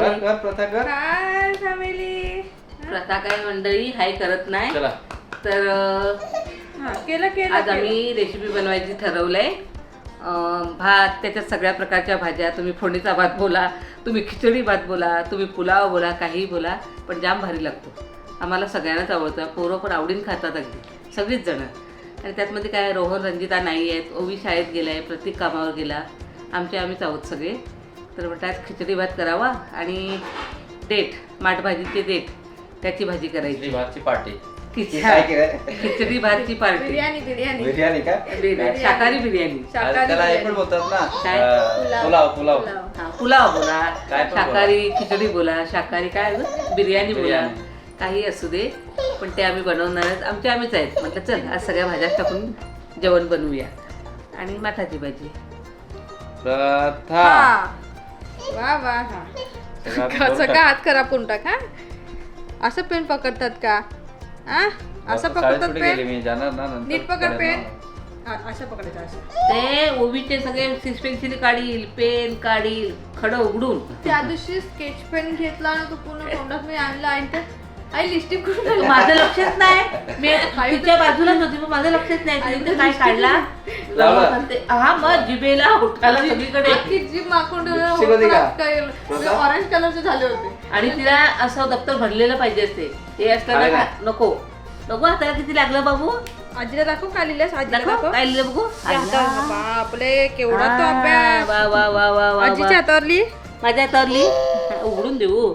कर कर प्रथा कर. Hi family? प्रथा काय मंडळी हाय करत नाही. चला. तर हा केलं केलं आज केलं. आम्ही रेसिपी बनवायची ठरवलंय. अं, भात त्याच्यात सगळ्या प्रकारच्या भाज्या तुम्ही फोडणीचा भात बोला तुम्ही खिचडी भात बोला तुम्ही पुलाव बोला काहीही बोला पण जाम भारी लागतो. आम्हाला सगळ्यांनाच आवडतं. पोरं पण आवडीन खातात अगदी. सगळीच जणं. आणि त्यातमध्ये काय रोहन रंजिता नाही आहेत. ओवी शाळेत गेला आहे प्रत्येक कामावर गेला. आमचे आम्हीच आहोत सगळे. तर म्हटलं आज खिचडी भात करावा आणि देठ माठभाजीचे देठ त्याची भाजी करायची. खिचडी भातची पार्टी. खिचडी भातची पार्टी. बिर्याणी बिर्याणी. बिर्याणी का? बिर्याणी. शाकाहारी बिर्याणी. त्याला हे पण. बोलतात ना पुलाव. पुलाव पुलाव. हा, पुलाव बोला शाकाहारी खिचडी बोला शाकाहारी काय? बिर्याणी बोला. काही असू दे पण ते आम्ही बनवणार आहेत. आमचे आम्हीच आहेत. म्हटलं चल आज सगळ्या भाज्या टाकून जेवण बनवूया. आणि माठाची भाजी. प्रथा. वा वा हा. करून का टाक. हात करा पुंटा का असं पेन पकडतात का? हा? असं पकडतात पेन? मी जाणार ना नंतर. नीट पकड पेन. हा, असं पकडायचं असं. ते ओवीचे सगळे सिक्स पेन्सिल काढील पेन काढील खडं उघडून. त्या दिवशी स्केच पेन घेतला ना तो पूर्ण तोंडात मी आणला आणि ते आई लिस्टिक कुठून माझं लक्षच नाही. मी तिच्या बाजूलाच होती पण माझं लक्षच नाही. तिने ते काय काढला? लावला. ते- हा मग जिबेला उठाला सगळीकडे. आखी जीभ होती? ऑरेंज कलरचे झाले होते. आणि तिला असं दप्तर भरलेलं पाहिजे असते. हे असताना ना? का- नको. नको हाताला किती लागलं बाबू? आजीला दाखव का लिहिल्यास आजीला दाखव दाखव. काय लिहिलं बघू हातावर- बापले केवढा तो अभ्यास वा वा वा वा वा आजीच्या वा. हातावर लिही माझ्या हातावरली? हा, उघडून देऊ.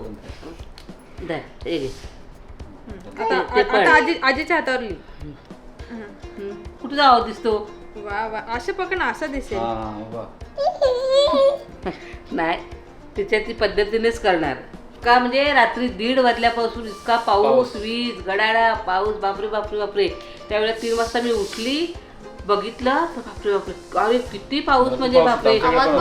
हे घे. आता ते पण. आता आजी आजीच्या हातावर लिही. कुठं जावं दिसतो वा वा असं पकड ना असं दिसेल हा. नाही तिच्या ती पद्धतीनेच करणार का म्हणजे रात्री दीड वाजल्यापासून इतका पाऊस पाऊस. वीज गडाडा पाऊस बापरे बापरे बापरे त्यावेळेला तीन वाजता मी उठली बघितलं तर बापरे बापरे अरे किती पाऊस म्हणजे पाऊस बापरे. आवाज पण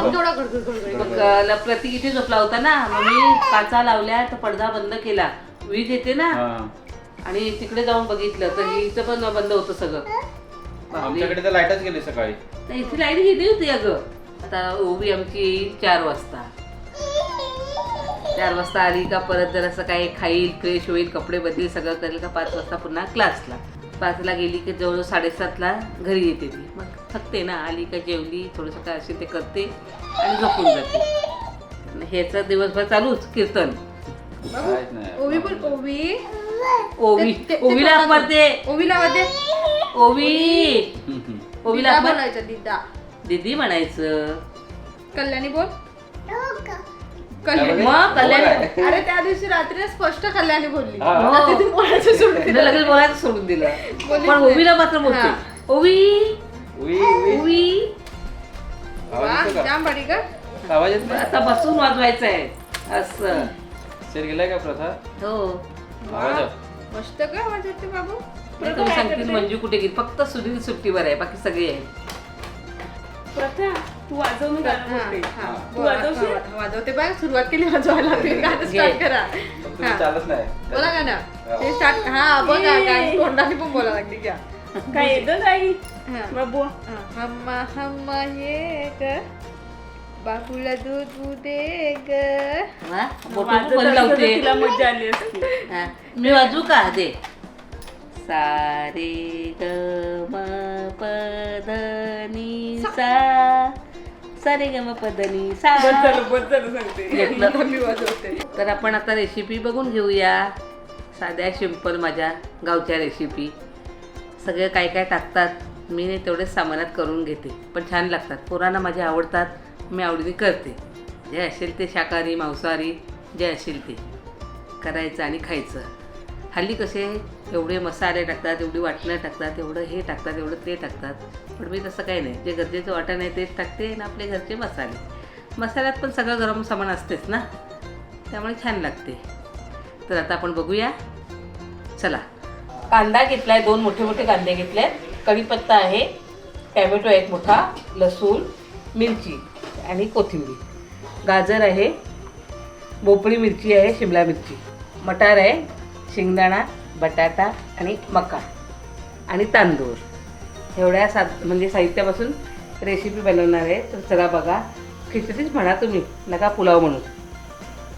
मग अं, प्रतीक इथे झोपला होता ना मग मी काचा लावल्या तर पडदा बंद केला वीज येते ना हा. आणि तिकडे जाऊन बघितलं तर हिचं पण बंद होतं सगळं. बापरे. आमच्याकडे तर लाईटच गेली सकाळी. तर इथे लाइट गेली होती अगं. आता ओबी आमची येईल चार वाजता. चार वाजता आली का परत जर असं काही खाईल फ्रेश होईल कपडे बदली सगळं करेल का? पाच वाजता पुन्हा क्लासला. पाचला गेली की जवळ साडेसातला घरी येते ती. मग थकते ना आली का जेवली थोडंसं काय असेल ते करते आणि झोपून जाते. आणि ह्याचं दिवसभर चालूच कीर्तन. काहीच नाही. ओवी पण ओवी ओवी ते- ते- ओवीला कोणाला- पडते ओवीला वाजते ओवी. ओवीला दिदा आपण बोलायचं दिदा. दीदी म्हणायचं. कल्याणी बोल. कल्याणी? मग कल्याणी? अरे त्या दिवशी रात्री स्पष्ट कल्याणी बोलली. हा. आता तिथे बोलायचं सोडून तिने दिलं. लगेच बोलायचं सोडून दिलं. बोललीच पण नाही. ओवीला मात्र बोलते. हा. ओवी. उई, उई. ओवी. आवाज वा येतो का? जाम भारी का आवाज येत नाही आता बसून वाजवायचं आहे असं. शेर गेलाय का प्रथा? हो. आवाज. मस्त का आवाज येते बाबू. तुम्ही सांगतील मंजू कुठे गेली? फक्त सुनील सुट्टीवर आहे बाकी सगळे आहे प्रथा तू वाजव मी गाणं हा, बोलते. हा. तू वाजवशील? हा, वाजवते बघ सुरुवात केली वाजवायला तुम्ही गाणं स्टार्ट करा. पण तुम्ही हा. चालत नाही. बोला गाणं. ते स्टार्ट हा बघा गाणं तोंडाने पण बोला लागली घ्या. काय येतं काही हा. बाबू. हा, हम्मा हम्मा ये ग बाबूला दूध दूध दे ग. वा, बोटं वाजत पण असतं तर लावते. तिला मजा आली असती. हा, मी वाजू का? दे. सारे ग म प ध नि सा. सारे ग म प ध नि सा. बस झालं बस झालं सांगते. घेतलं. मी वाजवते. तर आपण आता रेसिपी बघून घेऊया. साध्या सिंपल माझ्या गावच्या रेसिपी सगळे काय काय टाकतात मी नाही तेवढेच सामानात करून घेते. पण छान लागतात. पोरांना माझ्या आवडतात. मी आवडीने करते. जे असेल ते शाकाहारी मांसाहारी जे असेल ते. करायचं आणि खायचं. हल्ली कसे एवढे मसाले टाकतात एवढी वाटणं टाकतात एवढं हे टाकतात एवढं ते टाकतात. पण मी तसं काही नाही. जे गरजेचं वाटण आहे तेच टाकते आणि आपले घरचे मसाले. मसाल्यात पण सगळं गरम सामान असतेच ना? त्यामुळे छान लागते. तर आता आपण बघूया. चला. कांदा घेतलाय दोन मोठे मोठे कांदे घेतले कढीपत्ता आहे टॅमॅटो एक मोठा लसूण मिरची. आणि कोथिंबीर. गाजर आहे भोपळी मिरची आहे शिमला मिरची. मटार आहे शेंगदाणा बटाटा आणि मका आणि तांदूळ. एवढ्या सा म्हणजे साहित्यापासून रेसिपी बनवणार आहे. तर चला बघा. खिचडीच म्हणा तुम्ही नका पुलाव म्हणून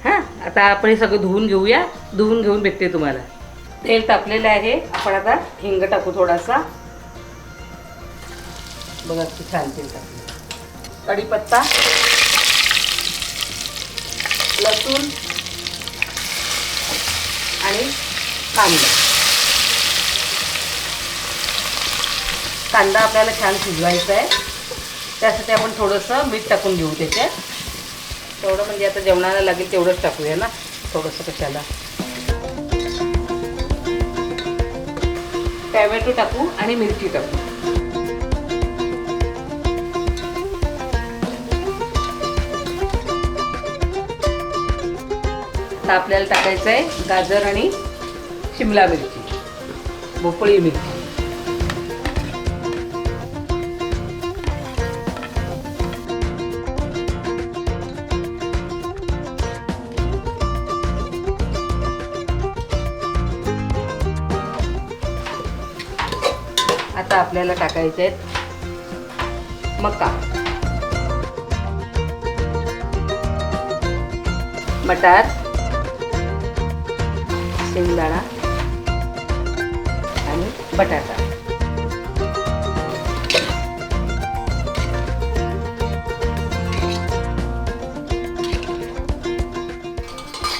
हां आता आपण हे सगळं धुवून घेऊया. धुवून घेऊन भेटते तुम्हाला. तेल तापलेलं आहे. आपण आता हिंग टाकू थोडासा. बघा छान तेल टाकू कढीपत्ता लसूण आणि कांदा. कांदा आपल्याला छान शिजवायचा आहे. त्यासाठी आपण थोडंसं मीठ टाकून घेऊ त्याच्यात तेवढं म्हणजे आता जेवणाला लागेल तेवढंच टाकूया ना थोडंसं कशाला. टॅमॅटो टाकू आणि मिरची टाकू. आता आपल्याला टाकायचं आहे गाजर आणि शिमला मिरची. भोपळी मिरची. आता आपल्याला टाकायचे आहेत मका. मटार. शेंगदाणा आणि बटाटा.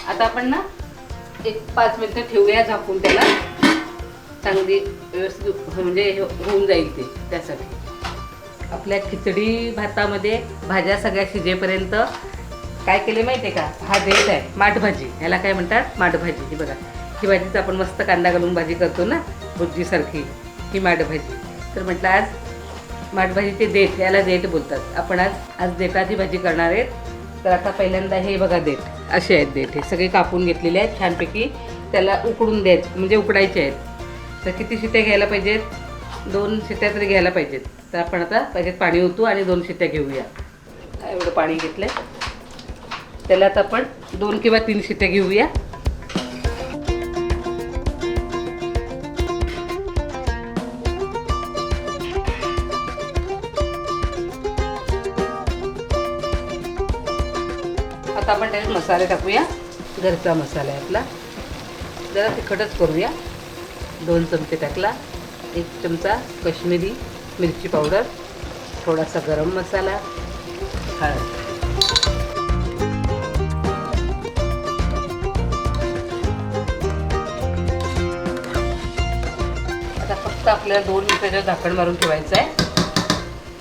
आता आपण ना एक पाच मिनिटं ठेवूया झाकून त्याला. चांगली व्यवस्थित हो- म्हणजे हे होऊन जाईल ते त्यासाठी. आपल्या खिचडी भातामध्ये भाज्या सगळ्या शिजेपर्यंत. काय केले माहिती आहे का? हा देत आहे माठभाजी ह्याला काय म्हणतात? माठभाजी ही बघा. ही भाजीच आपण मस्त कांदा घालून भाजी करतो ना भुर्जीसारखी ही माठभाजी तर म्हटलं आज माठभाजीचे देठ याला देठ बोलतात. आपण आज आज देठाची भाजी करणार आहेत. तर आता पहिल्यांदा हे बघा देठ असे आहेत देठ. हे सगळे कापून घेतलेले आहेत छानपैकी. त्याला उकडून द्यायचे म्हणजे उकडायचे आहेत. तर किती शिट्या घ्यायला पाहिजेत? दोन शिट्या तरी घ्यायला पाहिजेत. तर आपण आता पाहिजेत पाणी ओतू आणि दोन शिट्या घेऊया. एवढं पाणी घेतलं त्याला आता आपण दोन किंवा तीन शिट्या घेऊया. आता आपण त्याच्यात मसाले टाकूया. घरचा मसाला आहे आपला. जरा तिखटच करूया. दोन चमचे टाकला. एक चमचा कश्मीरी मिरची पावडर. थोडासा गरम मसाला. हळद. आता फक्त आपल्याला दोन मिनिटाच्या झाकण मारून ठेवायचं आहे.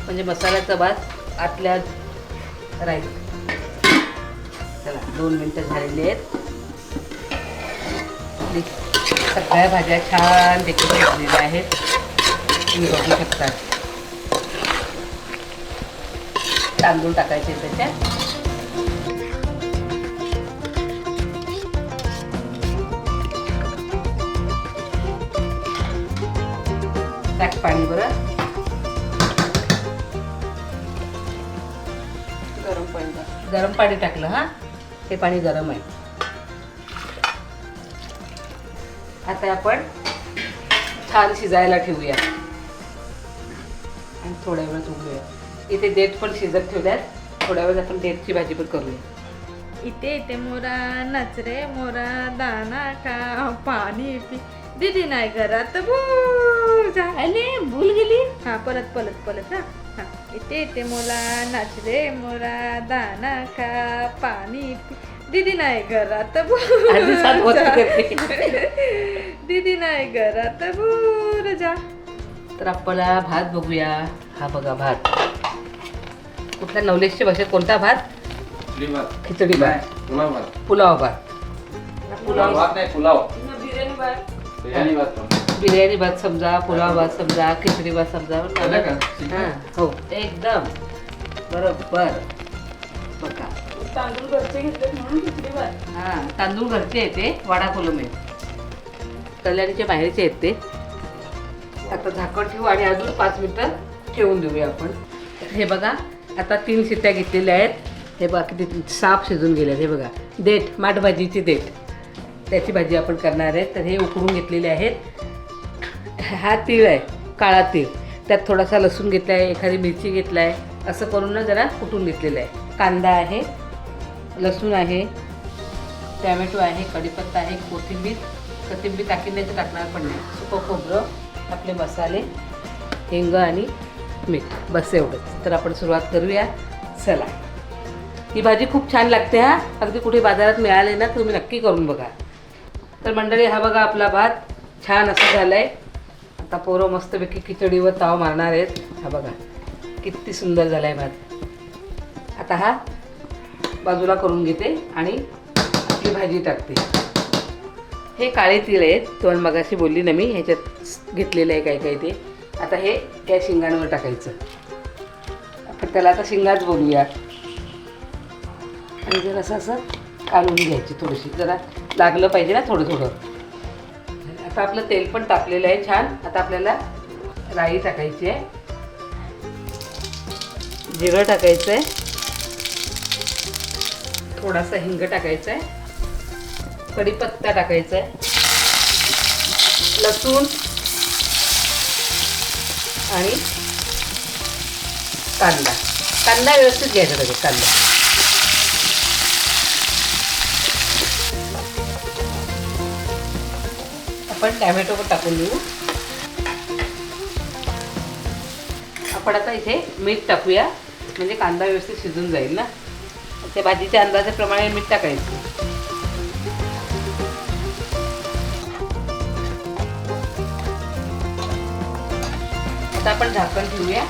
म्हणजे मसाल्याचा भात आतल्या राहील. चला दोन मिनटं झालेली आहेत. सगळ्या भाज्या छान देखील शिजलेल्या आहेत. तुम्ही बघू शकता. तांदूळ टाकायचे त्याच्यात. टाक पाणी बरं. गरम पाणी. गरम पाणी टाकलं हा? हे पाणी गरम आहे. आता आपण छान शिजायला ठेवूया. आणि थोड्या वेळ उघडूया इथे देठ पण शिजत ठेवल्यात. थोड्या वेळ आपण देठची भाजी पण करूया. इथे इथे मोरा नचरे मोरा दाना का पाणी पी. दीदी नाही घरात. भूल झाले. भूल गेली. हा परत पलत पलत हा. हा इथे इथे मोला नाच रे मोरा दाना का पाणी पी. दीदी नाही घरात जा. करते दीदी नाही घरात भूल जा. तर आपला भात बघूया. हा बघा भात. कुठल्या नवलेशच्या भाषेत कोणता भात? खिचडी भात. भात. पुलाव भात. पुलाव भात. पुलाव भात नाही पुलाव. पुन्हा बिर्याणी बाय बिर्याणी भात. बिर्याणी भात समजा पुलाव भात समजा खिचडी भात समजा? हां हो एकदम. बरोबर. बघा. तांदूळ घरचे म्हणून खिचडी हां तांदूळ घरचे आहे ते वाडा कोलम आहे कल्याणच्या बाहेरचे आहेत ते. आता झाकण ठेवू आणि अजून पाच मिनटं ठेवून देऊया आपण. हे बघा आता तीन शिट्ट्या घेतलेल्या आहेत. हे बघा किती साफ शिजून गेले हे बघा देठ माठभाजीची देठ. त्याची भाजी आपण करणार आहे. तर हे उकडून घेतलेले आहेत. हा तीळ आहे काळा तीळ त्यात थोडासा लसूण घेतला आहे एखादी मिरची घेतला आहे असं करून ना जरा कुटून घेतलेलं आहे. कांदा आहे लसूण आहे टॅमॅटो आहे कढीपत्ता आहे कोथिंबीर. कोथिंबीर टाकीन नाही तर टाकणार पण नाही. सुकं खोबरं आपले मसाले हिंग आणि मीठ. बस एवढंच. तर आपण सुरुवात करूया. चला. ही भाजी खूप छान लागते हा. अगदी कुठे बाजारात मिळाले ना तुम्ही नक्की करून बघा. तर मंडळी हा बघा आपला भात. छान असं झालं आहे आता पोरं मस्तपैकी खिचडीवर ताव मारणार आहेत. हा बघा किती सुंदर झाला आहे भात. आता हा बाजूला करून घेते आणि आपली भाजी टाकते. हे काळे तिळ आहेत. तुम्हाला मगाशी बोलली ना मी ह्याच्यात घेतलेलं आहे काय काय ते. आता हे त्या शिंगांवर टाकायचं. आपण त्याला आता शिंगाच बोलूया. आणि जर असं असं काढून घ्यायची थोडीशी. जरा लागलं पाहिजे ना थोडं थोडं. आता आपलं तेल पण तापलेलं आहे छान. आता आपल्याला राई टाकायची आहे. जिरं टाकायचं आहे. थोडासा हिंग टाकायचा आहे. कढीपत्ता टाकायचा आहे. लसूण आणि कांदा. कांदा व्यवस्थित घ्यायचा त्याच्यात कांदा. आपण टॅमॅटो पण टाकून देऊ. आपण आता इथे मीठ टाकूया. म्हणजे कांदा व्यवस्थित शिजून जाईल ना. त्या भाजीच्या अंदाजाप्रमाणे मीठ टाकायचं. आता आपण झाकण ठेवूया.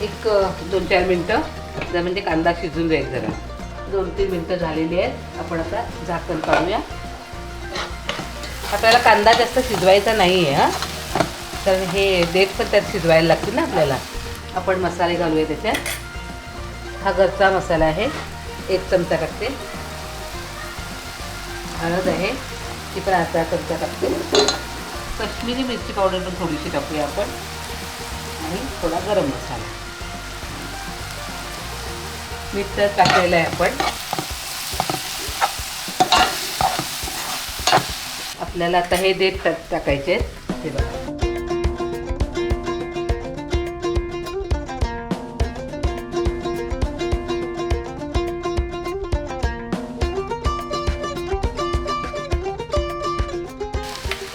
एक दोन चार मिनटं. जर म्हणजे कांदा शिजून जाईल जरा. दोन तीन मिनटं झालेली आहेत. आपण आता झाकण काढूया. आपल्याला कांदा जास्त शिजवायचा नाही आहे हां. तर हे देठ पण त्यात शिजवायला लागतील ना आपल्याला. आपण मसाले घालूया त्याच्यात. हा घरचा मसाला आहे. एक चमचा टाकते. हळद आहे. ती पण अर्धा चमचा टाकते. कश्मीरी मिरची पावडर पण थोडीशी टाकूया आपण. आणि थोडा गरम मसाला. मीठ तर टाकलेलं आहे आपण. आपल्याला आता हे देठ टाक टाकायचे आहेत. हे बघा.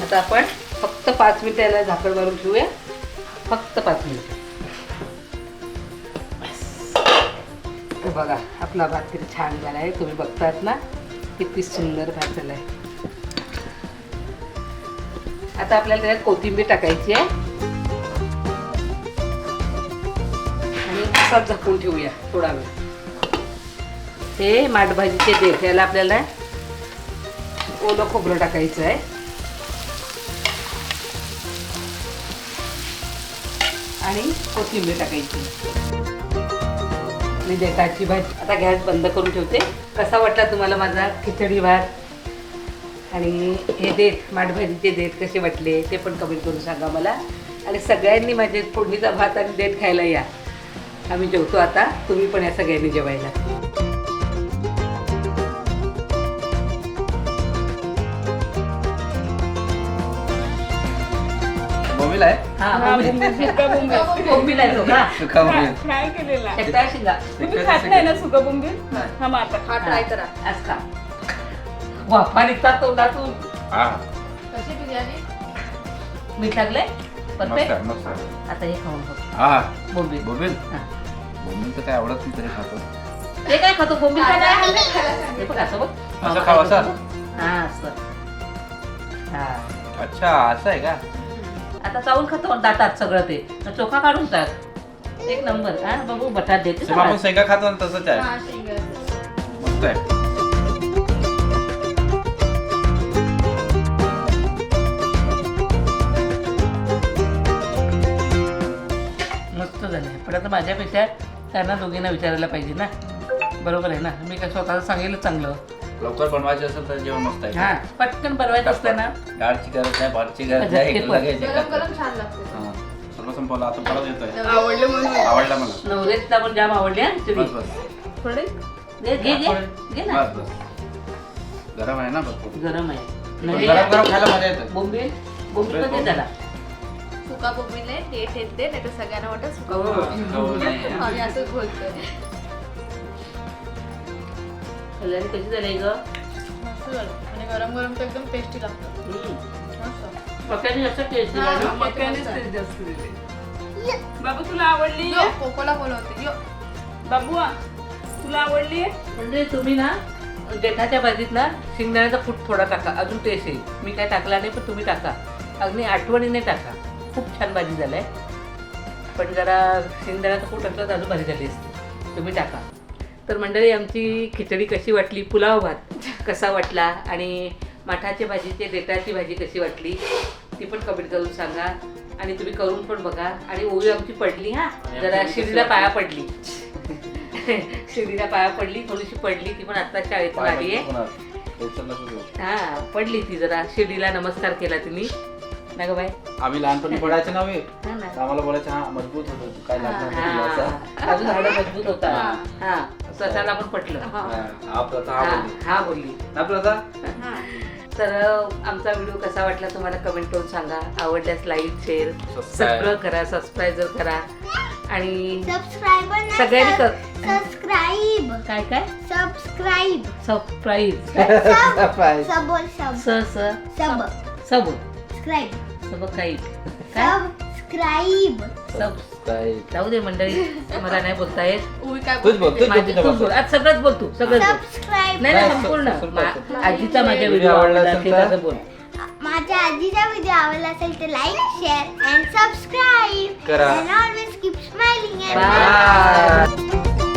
आता आपण फक्त पाच मिनिटं याला झाकण मारून ठेवूया. फक्त पाच मिनिटं. बघा आपला भात किती छान झाला आहे तुम्ही बघतात ना? किती सुंदर भात झाला आहे आता आपल्याला त्याच्यात कोथिंबीर टाकायची आहे. आणि असाच झाकून ठेवूया थोडा वेळ. हे माठभाजीचे देठ याला आपल्याला ओलं खोबरं टाकायचं आहे. आणि कोथिंबीर टाकायची. मी देठाची भाजी. आता गॅस बंद करून ठेवते. कसा वाटला तुम्हाला माझा खिचडी भात? आणि हे देठ माठभाजीचे देठ कसे वाटले ते पण कमेंट करून सांगा मला. आणि सगळ्यांनी माझे फोडणीचा भात आणि देठ खायला या. आम्ही जेवतो आता. तुम्ही पण या सगळ्यांनी जेवायला. सुका बोंबील. हा. मग आता. हा ट्राय करा. आज का वाफा निघतात तोंडातून हा. कशी बिर्याणी? मीठ लागलंय? परफेक्ट? मस्त. आता हे खाऊन बघ. हा. बोंबील. बोंबील? हा. बोंबील तर काय आवडत नाही तरी खातो. ते काय खातो? बोंबील काय काय नाही. हे बघ असं बघ. असं मामा खावं काय असं? करतो? हा असं. हा. अच्छा असं आहे का? आता चावून खातो दातात सगळं ते. चोखा काढून टाक. एक नंबर. हा बघू बटाट देते आपण शेंगा खातो ना तसंच आहे. हा. मस्त आहे. मस्त झालं. पण आता माझ्यापेक्षा त्यांना दोघींना विचारायला पाहिजे ना. बरोबर आहे ना? मी काय स्वतःला सांगेलच चांगलं. लवकर बनवायचे असेल तर जेवण मस्त आहे. हा पटकन बनवायचं असतं ना. डाळची गरज नाही भातची गरज नाही झटके इकडे पण. लगेच गरम एकात. गरम छान लागते. हा. सर्व संपवलं आता परत येतोय. आवडलं म्हणून. आवडला मला. नवरेतला पण जाम आवडली हा बस बस. थोडे? घे घे घे घे ना. बस बस. गरम आहे ना भरपूर. गरम आहे. पण गरम गरम खायला मजा येते. बोंबील? बोंबील कधी झाला सुका बोंबील नाही देठ येते नाही तर सगळ्यांना वाटत सुका हो, बोंबील हो. आम्ही असंच बोलतोय. कल्याणी कशी झाली ग? मस्त झालं. आणि गरम गरम तर एकदम टेस्टी लागतं. मस्त. मक्याने जास्त टेस्ट दिला हा, ना मक्यानेच ते जास्त. दिले बाबू तुला आवडली? यो कोकोला बोलवते यो. बाबू तुला आवडली? म्हणजे तुम्ही ना देठाच्या भाजीत ना शेंगदाण्याचा फूट थोडा टाका. अजून टेस्ट येईल. मी काय टाकला नाही पण तुम्ही टाका. अगदी आठवणीने टाका. खूप छान भाजी झालंय पण जरा शेंगदाण्याचा फूट असला तर अजून भाजी झाली असते. तुम्ही टाका. तर मंडळी आमची खिचडी कशी वाटली? पुलाव भात कसा वाटला? आणि माठाच्या भाजीची देठाची भाजी कशी वाटली? ती पण कमेंट करून सांगा. आणि तुम्ही करून पण बघा. आणि ओळी आमची पडली हा? जरा शिरीला पाया पडली. शिरीला पाया पडली थोडीशी पडली. ती पण आता शाळेतून आली आहे. हा पडली ती जरा. शिर्डीला नमस्कार केला तिने. ना ग बाय आम्ही लहानपणी पडायचे नव्हे ना. आम्हाला बोलायचे हा मजबूत होतो. तू काय लागणार. हा, अजून मजबूत होता. हा. स्वतःला पण पटलं. हा, हा. हा हा बोलली. हा ना प्रथा? तर आमचा व्हिडिओ कसा वाटला तुम्हाला कमेंट करून सांगा. आवडल्यास लाईक शेअर Subscribe. सगळं करा सबस्क्राईब करा. आणि सगळ्यांनी कर सबस्क्राईब काय काय? Subscribe subscribe Surprise. सब सब सब सब काय सबस्क्राईब सब Subscribe. जाऊ दे मंडळी मला नाही बोलता येत उभी काय तूच बोल तूच बोल माझी तुझ्या तूच बोल भाषेत. आज सगळंच बोल तू सगळंच बोल सबस्क्राईब नाही नाही नाही, संपूर्ण मा-. आजीचा माझ्या व्हिडिओ आवडला असेल तर? बोल माझ्या आजीचा व्हिडिओ आवडला असेल तर लाईक शेअर अँड सबस्क्राईब करा. And always keep smiling Bye.